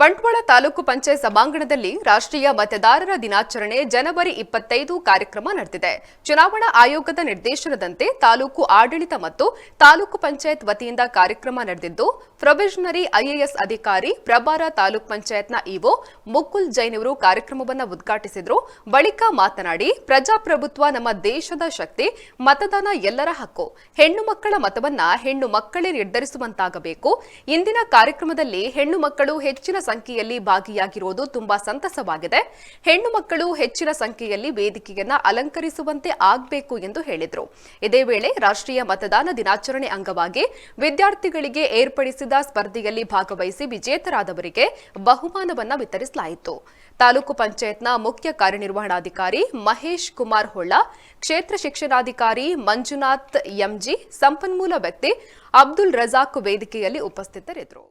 ಬಂಟ್ವಾಳ ತಾಲೂಕು ಪಂಚಾಯತ್ ಸಭಾಂಗಣದಲ್ಲಿ ರಾಷ್ಟ್ರೀಯ ಮತದಾರರ ದಿನಾಚರಣೆ ಜನವರಿ ಇಪ್ಪತ್ತೈದು ಕಾರ್ಯಕ್ರಮ ನಡೆದಿದೆ. ಚುನಾವಣಾ ಆಯೋಗದ ನಿರ್ದೇಶನದಂತೆ ತಾಲೂಕು ಆಡಳಿತ ಮತ್ತು ತಾಲೂಕು ಪಂಚಾಯತ್ ವತಿಯಿಂದ ಕಾರ್ಯಕ್ರಮ ನಡೆದಿದ್ದು, ಪ್ರೊಬೆಷನರಿ ಐಎಎಸ್ ಅಧಿಕಾರಿ ಪ್ರಭಾರ ತಾಲೂಕು ಪಂಚಾಯತ್ನ ಇಒ ಮುಕುಲ್ ಜೈನ್ ಅವರು ಕಾರ್ಯಕ್ರಮವನ್ನು ಉದ್ಘಾಟಿಸಿದರು. ಬಳಿಕ ಮಾತನಾಡಿ, ಪ್ರಜಾಪ್ರಭುತ್ವ ನಮ್ಮ ದೇಶದ ಶಕ್ತಿ, ಮತದಾನ ಎಲ್ಲರ ಹಕ್ಕು. ಹೆಣ್ಣು ಮಕ್ಕಳ ಮತವನ್ನ ಹೆಣ್ಣು ಮಕ್ಕಳೇ ನಿರ್ಧರಿಸುವಂತಾಗಬೇಕು. ಇಂದಿನ ಕಾರ್ಯಕ್ರಮದಲ್ಲಿ ಹೆಣ್ಣು ಮಕ್ಕಳು ಹೆಚ್ಚಿನ ಸಂಖ್ಯೆಯಲ್ಲಿ ಭಾಗಿಯಾಗಿರುವುದು ತುಂಬಾ ಸಂತಸವಾಗಿದೆ. ಹೆಣ್ಣು ಮಕ್ಕಳು ಹೆಚ್ಚಿನ ಸಂಖ್ಯೆಯಲ್ಲಿ ವೇದಿಕೆಯನ್ನ ಅಲಂಕರಿಸುವಂತೆ ಆಗಬೇಕು ಎಂದು ಹೇಳಿದರು. ಇದೇ ವೇಳೆ ರಾಷ್ಟ್ರೀಯ ಮತದಾನ ದಿನಾಚರಣೆ ಅಂಗವಾಗಿ ವಿದ್ಯಾರ್ಥಿಗಳಿಗೆ ಏರ್ಪಡಿಸಿದ ಸ್ಪರ್ಧೆಯಲ್ಲಿ ಭಾಗವಹಿಸಿ ವಿಜೇತರಾದವರಿಗೆ ಬಹುಮಾನವನ್ನ ವಿತರಿಸಲಾಯಿತು. ತಾಲೂಕು ಪಂಚಾಯತ್ನ ಮುಖ್ಯ ಕಾರ್ಯನಿರ್ವಹಣಾಧಿಕಾರಿ ಮಹೇಶ್ ಕುಮಾರ್ ಹೊಳ್ಳ, ಕ್ಷೇತ್ರ ಶಿಕ್ಷಣಾಧಿಕಾರಿ ಮಂಜುನಾಥ್ ಎಂಜಿ, ಸಂಪನ್ಮೂಲ ವ್ಯಕ್ತಿ ಅಬ್ದುಲ್ ರಜಾಕ್ ವೇದಿಕೆಯಲ್ಲಿ ಉಪಸ್ಥಿತರಿದ್ದರು.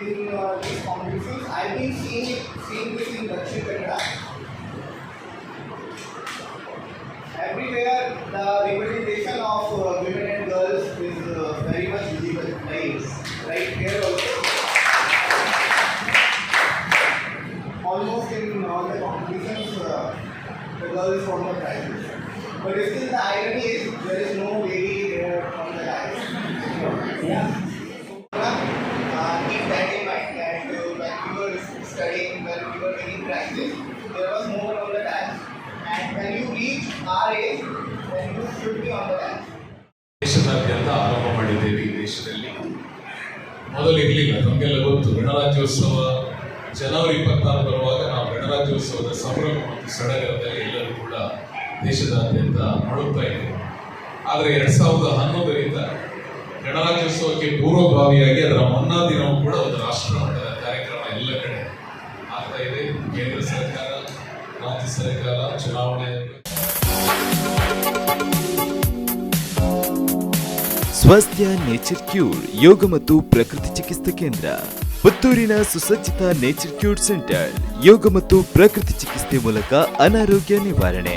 In uh, these competitions I've been seeing it, seeing this in Dakshin Kannada. Everywhere the representation of uh, women and girls is uh, very much visible. Right, right here also. Almost in all the competitions, uh, the girls won the prizes. But still the irony is there is no lady there from the dais. Yeah. Studying, when we were taking practice, there was more on the dais. And when you reach our age, then you should be on the dais. ದೇಶದಾದ್ಯಂತ ಆರಂಭ ಮಾಡಿದ್ದೇವೆ ಈ ದೇಶದಲ್ಲಿ ಮೊದಲು ಇರಲಿಲ್ಲ ನಮಗೆಲ್ಲ ಗೊತ್ತು ಗಣರಾಜ್ಯೋತ್ಸವ ಜನವರಿ ಇಪ್ಪತ್ತಾರು ಬರುವಾಗ ನಾವು ಗಣರಾಜ್ಯೋತ್ಸವದ ಸಂಭ್ರಮ ಮತ್ತು ಸಡಗರದಲ್ಲಿ ಎಲ್ಲರೂ ಕೂಡ ದೇಶದಾದ್ಯಂತ ಮಾಡುತ್ತಾ ಇದ್ದೇವೆ ಆದರೆ ಎರಡು ಸಾವಿರದ ಹನ್ನೊಂದರಿಂದ ಗಣರಾಜ್ಯೋತ್ಸವಕ್ಕೆ ಪೂರ್ವಭಾವಿಯಾಗಿ ಅದರ ಮುನ್ನಾ ದಿನವೂ ಕೂಡ ಒಂದು ರಾಷ್ಟ್ರಮಟ್ಟದ ಕಾರ್ಯಕ್ರಮ ಎಲ್ಲ ರಾಜ್ಯ ಸರ್ಕಾರ ಚುನಾವಣೆ. ಸ್ವಾಸ್ಥ್ಯ, ನೇಚರ್ ಕ್ಯೂರ್, ಯೋಗ ಮತ್ತು ಪ್ರಕೃತಿ ಚಿಕಿತ್ಸಾ ಕೇಂದ್ರ, ಪುತ್ತೂರಿನ ಸುಸಜ್ಜಿತ ನೇಚರ್ ಕ್ಯೂರ್ ಸೆಂಟರ್, ಯೋಗ ಮತ್ತು ಪ್ರಕೃತಿ ಚಿಕಿತ್ಸೆ ಮೂಲಕ ಅನಾರೋಗ್ಯ ನಿವಾರಣೆ.